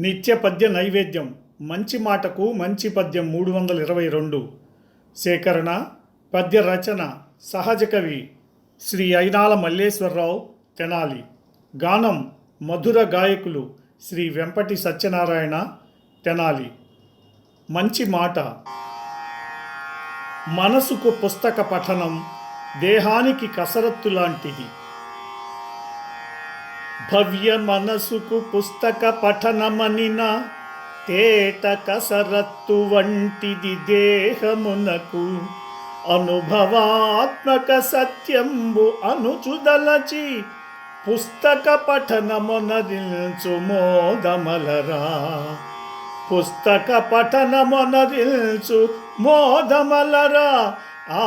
నిత్య పద్య నైవేద్యం. మంచి మాటకు మంచి పద్యం మూడు వందల ఇరవై రెండు. సేకరణ పద్య రచన సహజ కవి శ్రీ అయినాల మల్లేశ్వరరావు తెనాలి. గానం మధుర గాయకులు శ్రీ వెంపటి సత్యనారాయణ తెనాలి. మంచి మాట. మనసుకు పుస్తక పఠనం దేహానికి కసరత్తు లాంటిది. భవ్య మనసుకు పుస్తక పఠనమనిన తేట కసరత్తు వంటిది దేహమునకు. అనుభవాత్మక సత్యంబు అనుచుదలచి పుస్తక పఠనమునరించు మోదమలరా. పుస్తక పఠనమునరించు మోదమలరా. ఆ